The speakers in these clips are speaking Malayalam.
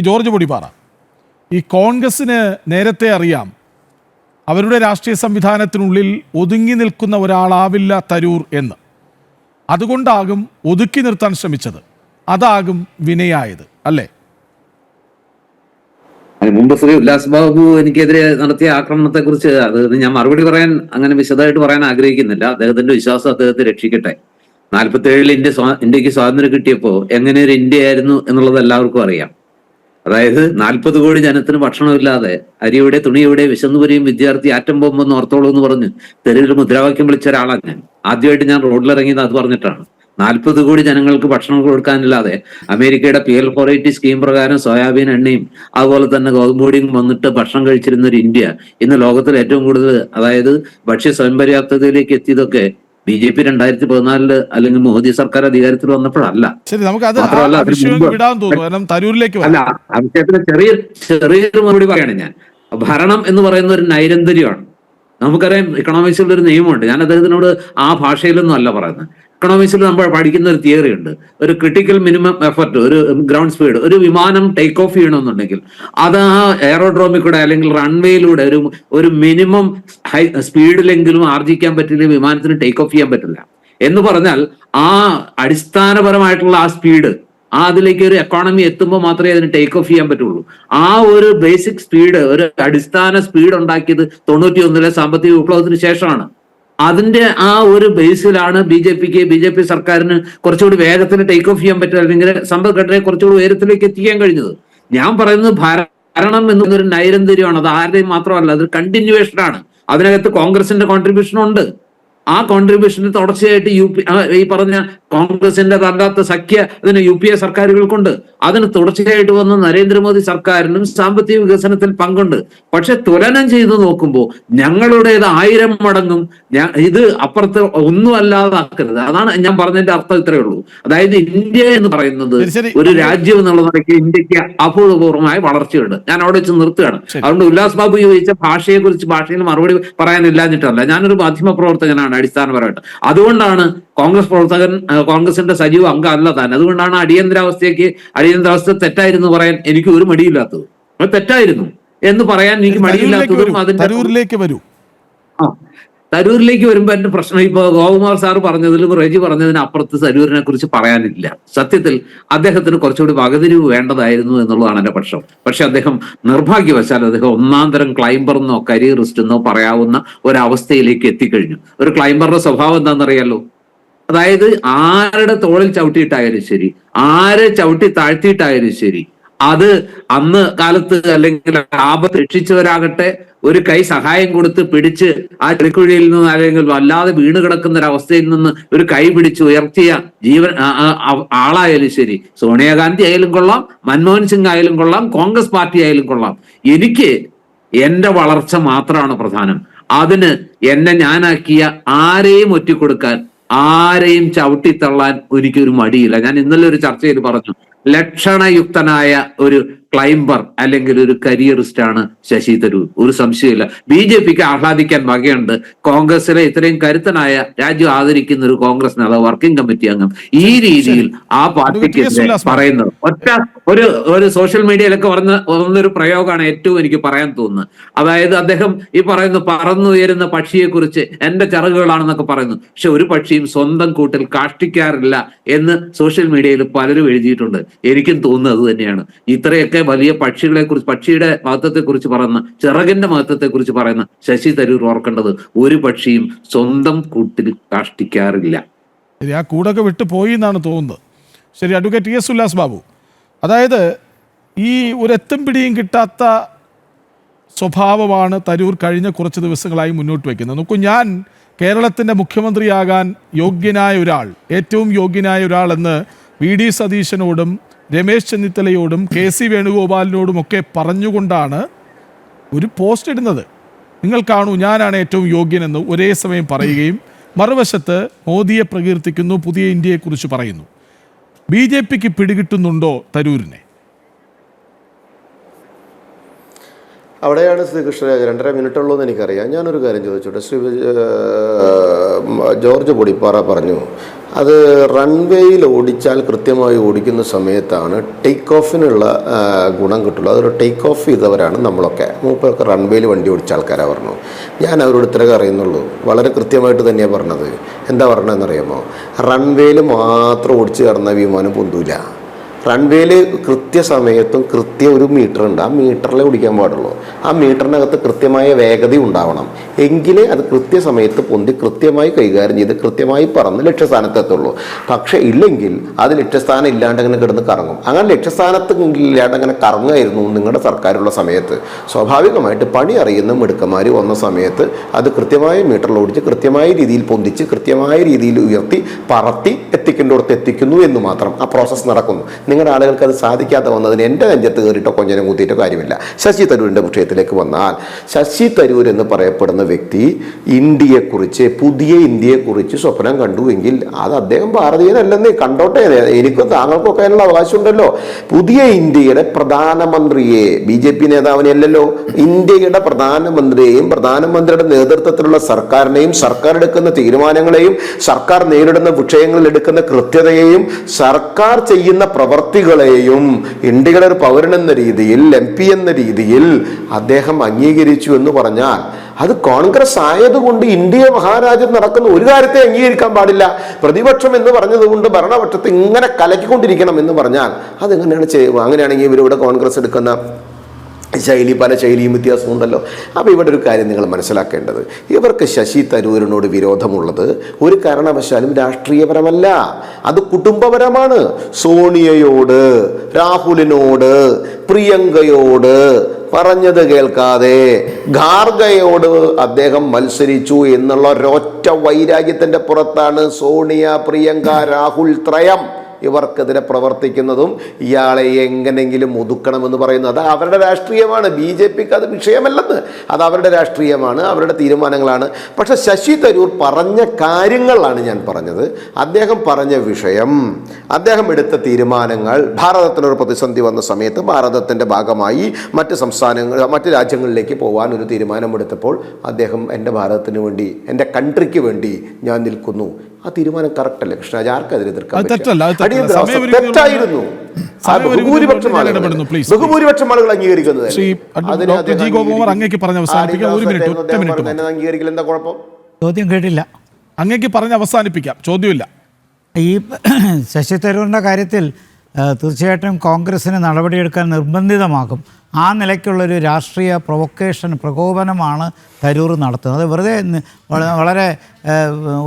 ജോർജ് പൊടിപ്പാറ ഈ കോൺഗ്രസിന് നേരത്തെ അറിയാം അവരുടെ രാഷ്ട്രീയ സംവിധാനത്തിനുള്ളിൽ ഒതുങ്ങി നിൽക്കുന്ന ഒരാളാവില്ല തരൂർ എന്ന്. അതുകൊണ്ടാകും ഒതുക്കി നിർത്താൻ ശ്രമിച്ചത്. അതാകും വിനയായത് അല്ലേ? മുമ്പ് ശ്രീ ഉല്ലാസ് ബാബു എനിക്കെതിരെ നടത്തിയ ആക്രമണത്തെ കുറിച്ച് അത് ഞാൻ മറുപടി പറയാൻ അങ്ങനെ വിശദമായിട്ട് പറയാൻ ആഗ്രഹിക്കുന്നില്ല. അദ്ദേഹത്തിന്റെ വിശ്വാസം അദ്ദേഹത്തെ രക്ഷിക്കട്ടെ. നാൽപ്പത്തി ഏഴിൽ ഇന്ത്യ ഇന്ത്യയ്ക്ക് സ്വാതന്ത്ര്യം കിട്ടിയപ്പോ എങ്ങനെ ഒരു ഇന്ത്യ ആയിരുന്നു എന്നുള്ളത് എല്ലാവർക്കും അറിയാം. അതായത് നാൽപ്പത് കോടി ജനത്തിന് ഭക്ഷണമില്ലാതെ അരിയുടെ തുണിയുടെ വിശന്നുപരിയും വിദ്യാർത്ഥി ആറ്റം ബോംബെന്ന് ഓർത്തോളൂ എന്ന് പറഞ്ഞ് തെരുവിൽ മുദ്രാവാക്യം വിളിച്ച ഒരാളാണ് ഞാൻ. ആദ്യമായിട്ട് ഞാൻ റോഡിലിറങ്ങിയത് അത് പറഞ്ഞിട്ടാണ്. നാൽപ്പത് കോടി ജനങ്ങൾക്ക് ഭക്ഷണം കൊടുക്കാനില്ലാതെ അമേരിക്കയുടെ P L four eighty scheme പ്രകാരം സോയാബീൻ എണ്ണയും അതുപോലെ തന്നെ ഗോതമ്പൊടിയും വന്നിട്ട് ഭക്ഷണം കഴിച്ചിരുന്ന ഒരു ഇന്ത്യ ഇന്ന് ലോകത്തിൽ ഏറ്റവും കൂടുതൽ അതായത് ഭക്ഷ്യ സ്വയം പര്യാപ്തതയിലേക്ക് എത്തിയതൊക്കെ ബി ജെ പി രണ്ടായിരത്തി പതിനാലിൽ അല്ലെങ്കിൽ മോദി സർക്കാർ അധികാരത്തിൽ വന്നപ്പോഴല്ല. ശരി നമുക്ക് അത് വിടാൻ തോന്നുന്നു. കാരണം തരൂരിലേക്ക് അല്ല വിഷയത്തിന് ചെറിയ ചെറിയൊരു മറുപടി പറയാണ് ഞാൻ. ഭരണം എന്ന് പറയുന്ന ഒരു നൈരന്തര്യമാണ്. നമുക്കറിയാം ഇക്കണോമിക്സിൽ ഒരു നിയമമുണ്ട്. ഞാൻ അദ്ദേഹത്തിനോട് ആ ഭാഷയിലൊന്നും അല്ല പറയുന്നത്. ഇക്കണോമിക്സിൽ നമ്മൾ പഠിക്കുന്ന ഒരു തിയറി ഉണ്ട്. ഒരു ക്രിട്ടിക്കൽ മിനിമം എഫർട്ട് ഒരു ഗ്രൗണ്ട് സ്പീഡ് ഒരു വിമാനം ടേക്ക് ഓഫ് ചെയ്യണമെന്നുണ്ടെങ്കിൽ അത് ആ എയറോഡ്രോമിൽ കൂടെ അല്ലെങ്കിൽ റൺവേയിലൂടെ ഒരു ഒരു മിനിമം ഹൈ സ്പീഡിലെങ്കിലും ആർജിക്കാൻ പറ്റില്ല വിമാനത്തിന് ടേക്ക് ഓഫ് ചെയ്യാൻ പറ്റില്ല. എന്ന് പറഞ്ഞാൽ ആ അടിസ്ഥാനപരമായിട്ടുള്ള ആ സ്പീഡ് ആ അതിലേക്ക് ഒരു എക്കോണമി എത്തുമ്പോൾ മാത്രമേ അതിന് ടേക്ക് ഓഫ് ചെയ്യാൻ പറ്റുള്ളൂ. ആ ഒരു ബേസിക് സ്പീഡ് ഒരു അടിസ്ഥാന സ്പീഡ് ഉണ്ടാക്കിയത് തൊണ്ണൂറ്റി ഒന്നിലെ സാമ്പത്തിക വിപ്ലവത്തിന് ശേഷമാണ്. അതിന്റെ ആ ഒരു ബേസിലാണ് ബി ജെ പിക്ക് ബി ജെ പി സർക്കാരിന് കുറച്ചുകൂടി വേഗത്തിൽ ടേക്ക് ഓഫ് ചെയ്യാൻ പറ്റുക അല്ലെങ്കിൽ സമ്പദ്ഘടനയെ കുറച്ചുകൂടി ഉയരത്തിലേക്ക് എത്തിക്കാൻ കഴിഞ്ഞത്. ഞാൻ പറയുന്നത് ഭരണം എന്നൊരു നൈരന്തര്യമാണ് അത് ആരുടെയും മാത്രമല്ല അതൊരു കണ്ടിന്യൂവേഷൻ ആണ്. അതിനകത്ത് കോൺഗ്രസിന്റെ കോൺട്രിബ്യൂഷൻ ഉണ്ട്. ആ കോൺട്രിബ്യൂഷന് തുടർച്ചയായിട്ട് യു പി ഈ പറഞ്ഞ കോൺഗ്രസിന്റെ തല്ലാത്ത സഖ്യ അതിന് യു പി എ സർക്കാരുകൾക്കുണ്ട്. അതിന് തുടർച്ചയായിട്ട് വന്ന നരേന്ദ്രമോദി സർക്കാരിനും സാമ്പത്തിക വികസനത്തിൽ പങ്കുണ്ട്. പക്ഷെ തുലനം ചെയ്ത് നോക്കുമ്പോൾ ഞങ്ങളുടേത് ആയിരം മടങ്ങും ഇത് അപ്പുറത്ത് ഒന്നും അല്ലാതാക്കരുത് അതാണ് ഞാൻ പറഞ്ഞതിന്റെ അർത്ഥം ഇത്രയേ ഉള്ളൂ. അതായത് ഇന്ത്യ എന്ന് പറയുന്നത്. ഒരു രാജ്യം എന്നുള്ള നിലയ്ക്ക് ഇന്ത്യയ്ക്ക് അഭൂതപൂർവമായ വളർച്ചയുണ്ട്. ഞാൻ അവിടെ വെച്ച് നിർത്തുകയാണ്. അതുകൊണ്ട് ഉല്ലാസ് ബാബു ചോദിച്ച ഭാഷയെ കുറിച്ച് ഭാഷയിൽ മറുപടി പറയാനില്ലാഞ്ഞിട്ടല്ല. ഞാനൊരു മാധ്യമ പ്രവർത്തകനാണ് അടിസ്ഥാനപരമായിട്ട്. അതുകൊണ്ടാണ് കോൺഗ്രസ് പ്രവർത്തകൻ കോൺഗ്രസിന്റെ സജീവ അംഗമല്ല താൻ. അതുകൊണ്ടാണ് അടിയന്തരാവസ്ഥയ്ക്ക് അടിയന്തരാവസ്ഥ തെറ്റായിരുന്നു പറയാൻ എനിക്ക് ഒരു മടിയില്ലാത്തത്. അത് തെറ്റായിരുന്നു എന്ന് പറയാൻ എനിക്ക് മടിയില്ലാത്തതും അതിന്റെ വരൂ. ആ. തരൂരിലേക്ക് വരുമ്പോ എന്റെ പ്രശ്നം ഇപ്പൊ ഗോകുമാർ സാർ പറഞ്ഞതിലും റെജി പറഞ്ഞതിന് അപ്പുറത്ത് തരൂരിനെ കുറിച്ച് പറയാനില്ല. സത്യത്തിൽ അദ്ദേഹത്തിന് കുറച്ചുകൂടി വകതിരിവ് വേണ്ടതായിരുന്നു എന്നുള്ളതാണ് എന്റെ പക്ഷം. പക്ഷെ അദ്ദേഹം നിർഭാഗ്യവശാൽ അദ്ദേഹം ഒന്നാം തരം ക്ലൈംബർ എന്നോ കരിയറിസ്റ്റ് എന്നോ പറയാവുന്ന ഒരവസ്ഥയിലേക്ക് എത്തിക്കഴിഞ്ഞു. ഒരു ക്ലൈംബറുടെ സ്വഭാവം എന്താണെന്നറിയാലോ? അതായത് ആരുടെ തോളിൽ ചവിട്ടിയിട്ടായാലും ശരി ആരെ ചവിട്ടി താഴ്ത്തിയിട്ടായാലും ശരി അത് അന്ന് കാലത്ത് അല്ലെങ്കിൽ ആപത്ത് രക്ഷിച്ചവരാകട്ടെ ഒരു കൈ സഹായം കൊടുത്ത് പിടിച്ച് ആ ചെറുക്കുഴിയിൽ നിന്ന് അല്ലെങ്കിൽ വല്ലാതെ വീണ് കിടക്കുന്ന ഒരു അവസ്ഥയിൽ നിന്ന് ഒരു കൈ പിടിച്ച് ഉയർത്തിയ ജീവൻ ആളായാലും ശരി സോണിയാഗാന്ധി ആയാലും കൊള്ളാം മൻമോഹൻ സിംഗ് ആയാലും കൊള്ളാം കോൺഗ്രസ് പാർട്ടി ആയാലും കൊള്ളാം. എനിക്ക് എന്റെ വളർച്ച മാത്രമാണ് പ്രധാനം. അതിന് എന്നെ ഞാനാക്കിയ ആരെയും ഒറ്റിക്കൊടുക്കാൻ ആരെയും ചവിട്ടിത്തള്ളാൻ ഒരിക്കലും മടിയില്ല. ഞാൻ ഇന്നലെ ഒരു ചർച്ചയിൽ പറഞ്ഞു ലക്ഷണയുക്തനായ ഒരു ക്ലൈംബർ അല്ലെങ്കിൽ ഒരു കരിയറിസ്റ്റ് ആണ് ശശി തരൂർ. ഒരു സംശയമില്ല ബി ജെ പിക്ക് ആഹ്ലാദിക്കാൻ വകയുണ്ട്. കോൺഗ്രസിലെ ഇത്രയും കരുത്തനായ രാജ്യം ആദരിക്കുന്ന ഒരു കോൺഗ്രസ് നേതാവ് വർക്കിംഗ് കമ്മിറ്റി അംഗം ഈ രീതിയിൽ ആ പാർട്ടിക്ക് പറയുന്നത്. ഒറ്റ ഒരു ഒരു സോഷ്യൽ മീഡിയയിലൊക്കെ പറഞ്ഞ വന്നൊരു പ്രയോഗമാണ് ഏറ്റവും എനിക്ക് പറയാൻ തോന്നുന്നത്. അതായത് അദ്ദേഹം ഈ പറയുന്ന പറന്നുയരുന്ന പക്ഷിയെ കുറിച്ച് എന്റെ ചിറകുകളാണെന്നൊക്കെ പറയുന്നു. പക്ഷെ ഒരു പക്ഷിയും സ്വന്തം കൂട്ടിൽ കാഷ്ടിക്കാറില്ല എന്ന് സോഷ്യൽ മീഡിയയിൽ പലരും എഴുതിയിട്ടുണ്ട്. എനിക്കും തോന്നുന്നത് അത് തന്നെയാണ്. ഇത്രയൊക്കെ വലിയ പക്ഷികളെ കുറിച്ച് പക്ഷിയുടെ മഹത്വത്തെ കുറിച്ച് പറയുന്ന ചിറകിന്റെ മഹത്വത്തെ കുറിച്ച് പറയുന്ന ശശി തരൂർ ഓർക്കേണ്ടത് ഒരു പക്ഷിയും സ്വന്തം കൂട്ടിൽ കാഷ്ടിക്കാറില്ല. ശരി ആ കൂടൊക്കെ വിട്ടു പോയി എന്നാണ് തോന്നുന്നത്. ശരി advocate T S Ullas Babu. അതായത് ഈ ഒരു എത്തും പിടിയും കിട്ടാത്ത സ്വഭാവമാണ് തരൂർ കഴിഞ്ഞ കുറച്ച് ദിവസങ്ങളായി മുന്നോട്ട് വയ്ക്കുന്നത്. നോക്കൂ ഞാൻ കേരളത്തിന്റെ മുഖ്യമന്ത്രിയാകാൻ യോഗ്യനായ ഒരാൾ ഏറ്റവും യോഗ്യനായ ഒരാൾ എന്ന് വി ഡി സതീശനോടും രമേശ് ചെന്നിത്തലയോടും കെ സി വേണുഗോപാലിനോടും ഒക്കെ പറഞ്ഞുകൊണ്ടാണ് ഒരു പോസ്റ്റ് ഇടുന്നത്. നിങ്ങൾ കാണൂ ഞാനാണ് ഏറ്റവും യോഗ്യനെന്ന് ഒരേ സമയം പറയുകയും മറുവശത്ത് മോദിയെ പ്രകീർത്തിക്കുന്നു പുതിയ ഇന്ത്യയെക്കുറിച്ച് പറയുന്നു. ബി ജെ പിക്ക് പിടികിട്ടുന്നുണ്ടോ തരൂരിനെ? അവിടെയാണ് ശ്രീകൃഷ്ണരാജ രണ്ടര മിനിറ്റ് ഉള്ളൂ എന്ന് എനിക്കറിയാം. ഞാനൊരു കാര്യം ചോദിച്ചോട്ടെ? ശ്രീ ജോർജ് പൊടിപ്പാറ പറഞ്ഞു അത് റൺവേയിൽ ഓടിച്ചാൽ കൃത്യമായി ഓടിക്കുന്ന സമയത്താണ് ടേക്ക് ഓഫിനുള്ള ഗുണം കിട്ടുള്ളൂ. അതൊരു ടേക്ക് ഓഫ് ചെയ്തവരാണ് നമ്മളൊക്കെ. മൂപ്പൊക്കെ റൺവേയിൽ വണ്ടി ഓടിച്ച ആൾക്കാരാണ് പറഞ്ഞു. ഞാൻ അവരോട് ഇത്രയൊക്കെ അറിയുന്നുള്ളൂ വളരെ കൃത്യമായിട്ട് തന്നെയാണ് പറഞ്ഞത്. എന്താ പറഞ്ഞതെന്നറിയാമോ? റൺവേയിൽ മാത്രം ഓടിച്ച് കടന്ന വിമാനം പൊന്തൂല. റൺവേയിൽ കൃത്യസമയത്തും കൃത്യ ഒരു മീറ്റർ ഉണ്ട് ആ മീറ്ററിൽ ഓടിക്കാൻ പാടുള്ളൂ. ആ മീറ്ററിനകത്ത് കൃത്യമായ വേഗത ഉണ്ടാവണം. എങ്കിലേ അത് കൃത്യസമയത്ത് പൊന്തി കൃത്യമായി കൈകാര്യം ചെയ്ത് കൃത്യമായി പറന്ന് ലക്ഷ്യസ്ഥാനത്ത് എത്തുള്ളൂ പക്ഷേ ഇല്ലെങ്കിൽ അത് ലക്ഷ്യസ്ഥാനം ഇല്ലാണ്ട് അങ്ങനെ കിടന്ന് കറങ്ങും. അങ്ങനെ ലക്ഷ്യസ്ഥാനത്ത് ഇല്ലാണ്ട് അങ്ങനെ കറങ്ങുമായിരുന്നു നിങ്ങളുടെ സർക്കാരുള്ള സമയത്ത്. സ്വാഭാവികമായിട്ട് പണി അറിയുന്ന മിടുക്കന്മാർ വന്ന സമയത്ത് അത് കൃത്യമായ മീറ്ററിൽ ഓടിച്ച് കൃത്യമായ രീതിയിൽ പൊന്തിച്ച് കൃത്യമായ രീതിയിൽ ഉയർത്തി പറത്തി എത്തിക്കേണ്ടിടത്ത് എത്തിക്കുന്നു എന്ന് മാത്രം ആ പ്രോസസ്സ് നടക്കുന്നു. നിങ്ങളുടെ ആളുകൾക്ക് അത് സാധിക്കാതെ വന്നതിന് എന്റെ നെഞ്ചത്ത് കയറിയിട്ടോ കൊഞ്ഞനം കൂത്തിയിട്ടോ കാര്യമില്ല. ശശി തരൂരിന്റെ വിഷയത്തിലേക്ക് വന്നാൽ ശശി തരൂർ എന്ന് പറയപ്പെടുന്ന വ്യക്തി ഇന്ത്യയെക്കുറിച്ച് പുതിയ ഇന്ത്യയെക്കുറിച്ച് സ്വപ്നം കണ്ടുവെങ്കിൽ അത് അദ്ദേഹം ഭാരതീയനല്ലെന്ന് കണ്ടോട്ടെ. എനിക്കും താങ്കൾക്കൊക്കെ അതിനുള്ള അവകാശമുണ്ടല്ലോ. പുതിയ ഇന്ത്യയുടെ പ്രധാനമന്ത്രിയെ ബി ജെ പി നേതാവിനെയല്ലോ ഇന്ത്യയുടെ പ്രധാനമന്ത്രിയെയും പ്രധാനമന്ത്രിയുടെ നേതൃത്വത്തിലുള്ള സർക്കാരിനെയും സർക്കാർ എടുക്കുന്ന തീരുമാനങ്ങളെയും സർക്കാർ നേരിടുന്ന വിഷയങ്ങളിൽ എടുക്കുന്ന കൃത്യതയെയും സർക്കാർ ചെയ്യുന്ന പ്രവർത്തികളെയും ഇന്ത്യയുടെ ഒരു പൗരൻ എന്ന രീതിയിൽ എം പി എന്ന രീതിയിൽ അദ്ദേഹം അംഗീകരിച്ചു എന്ന് പറഞ്ഞാൽ അത് കോൺഗ്രസ് ആയതുകൊണ്ട് ഇന്ത്യ മഹാരാജ്യം നടക്കുന്ന ഒരു കാര്യത്തെ അംഗീകരിക്കാൻ പാടില്ല. പ്രതിപക്ഷം എന്ന് പറഞ്ഞതുകൊണ്ട് ഭരണപക്ഷത്തെ ഇങ്ങനെ കലക്കിക്കൊണ്ടിരിക്കണം എന്ന് പറഞ്ഞാൽ അതെങ്ങനെയാണ് ചെയ്യുക അങ്ങനെയാണെങ്കിൽ ഇവരിവിടെ കോൺഗ്രസ് എടുക്കുന്ന ശൈലി പല ശൈലിയും വ്യത്യാസമുണ്ടല്ലോ. അപ്പോൾ ഇവിടെ ഒരു കാര്യം നിങ്ങൾ മനസ്സിലാക്കേണ്ടത്. ഇവർക്ക് ശശി തരൂരിനോട് വിരോധമുള്ളത് ഒരു കാരണവശാലും രാഷ്ട്രീയപരമല്ല. അത് കുടുംബപരമാണ്. സോണിയയോട് രാഹുലിനോട് പ്രിയങ്കയോട് പറഞ്ഞത് കേൾക്കാതെ ഖാർഗയോട് അദ്ദേഹം മത്സരിച്ചു എന്നുള്ള ഒരൊറ്റ വൈരാഗ്യത്തിന്റെ പുറത്താണ് സോണിയ പ്രിയങ്ക രാഹുൽ ത്രയം. ഇവർക്കെതിരെ പ്രവർത്തിക്കുന്നതും ഇയാളെ എങ്ങനെങ്കിലും ഒതുക്കണമെന്ന് പറയുന്നത് അത് അവരുടെ രാഷ്ട്രീയമാണ്. ബി ജെ പിക്ക് അത് വിഷയമല്ലെന്ന്. അത് അവരുടെ രാഷ്ട്രീയമാണ് അവരുടെ തീരുമാനങ്ങളാണ്. പക്ഷേ ശശി തരൂർ പറഞ്ഞ കാര്യങ്ങളാണ് ഞാൻ പറഞ്ഞത്. അദ്ദേഹം പറഞ്ഞ വിഷയം അദ്ദേഹം എടുത്ത തീരുമാനങ്ങൾ ഭാരതത്തിനൊരു പ്രതിസന്ധി വന്ന സമയത്ത് ഭാരതത്തിന്റെ ഭാഗമായി മറ്റ് സംസ്ഥാനങ്ങൾ മറ്റ് രാജ്യങ്ങളിലേക്ക് പോകാൻ ഒരു തീരുമാനമെടുത്തപ്പോൾ അദ്ദേഹം എന്റെ ഭാരതത്തിന് വേണ്ടി എന്റെ കൺട്രിക്ക് വേണ്ടി ഞാൻ നിൽക്കുന്നു. ആ തീരുമാനം കറക്റ്റ് അല്ലേ കൃഷ്ണരാജ് ആർക്കെതിരെ എതിർക്കാൻ അത് പറ്റുക? തെറ്റല്ല, അത് തെറ്റല്ല. തെറ്റായിരുന്നു ബഹുഭൂരിപക്ഷം ആളുകൾ ബഹുഭൂരിപക്ഷം ആളുകൾ അംഗീകരിക്കുന്നത് അതിനെ. അങ്ങേക്ക് പറഞ്ഞ് അവസാനിപ്പിക്കാം. ഒരു മിനിറ്റ്, ഒറ്റ മിനിറ്റ് എന്താ കുഴപ്പം ചോദ്യം കേട്ടില്ല അങ്ങേക്ക് പറഞ്ഞ് അവസാനിപ്പിക്കാം ചോദ്യമില്ല ഈ ശശി തരൂരിന്റെ കാര്യത്തിൽ തീർച്ചയായിട്ടും കോൺഗ്രസ്സിന് നടപടിയെടുക്കാൻ നിർബന്ധിതമാകും. ആ നിലയ്ക്കുള്ളൊരു രാഷ്ട്രീയ പ്രൊവക്കേഷൻ പ്രകോപനമാണ് തരൂർ നടത്തുന്നത്. അത് വെറുതെ വളരെ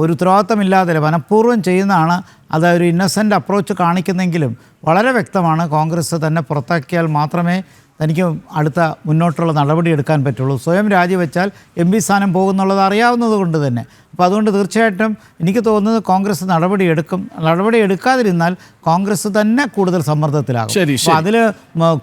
ഒരു ഉത്തരവാദിത്തമില്ലാതെ മനഃപൂർവം ചെയ്യുന്നതാണ്. അത് ഒരു ഇന്നസെന്റ് അപ്രോച്ച് കാണിക്കുന്നെങ്കിലും വളരെ വ്യക്തമാണ്. കോൺഗ്രസ് തന്നെ പുറത്താക്കിയാൽ മാത്രമേ തനിക്ക് അടുത്ത മുന്നോട്ടുള്ള നടപടി എടുക്കാൻ പറ്റുള്ളൂ. സ്വയം രാജിവെച്ചാൽ എം പി സ്ഥാനം പോകുന്നുള്ളത് അറിയാവുന്നത് കൊണ്ട് തന്നെ. അപ്പോൾ അതുകൊണ്ട് തീർച്ചയായിട്ടും എനിക്ക് തോന്നുന്നത് കോൺഗ്രസ് നടപടി എടുക്കും. നടപടി എടുക്കാതിരുന്നാൽ കോൺഗ്രസ് തന്നെ കൂടുതൽ സമ്മർദ്ദത്തിലാകും. അപ്പോൾ അതിൽ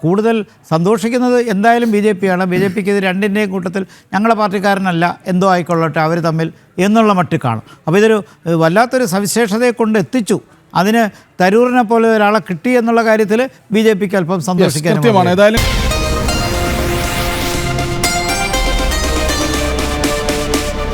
കൂടുതൽ സന്തോഷിക്കുന്നത് എന്തായാലും ബി ജെ പിയാണ് ബി ജെ പിക്ക് ഇത് രണ്ടിന്റെയും കൂട്ടത്തിൽ ഞങ്ങളുടെ പാർട്ടിക്കാരനല്ല എന്തോ ആയിക്കൊള്ളട്ടെ അവർ തമ്മിൽ എന്നുള്ള മട്ടിൽ കാണും. അപ്പോൾ ഇതൊരു വല്ലാത്തൊരു സവിശേഷതയെ കൊണ്ട് എത്തിച്ചു. അതിന് തരൂറിനെ പോലെ ഒരാളെ കിട്ടി എന്നുള്ള കാര്യത്തിൽ ബി ജെ പിക്ക് അല്പം സന്തോഷിക്കാൻ ഏതായാലും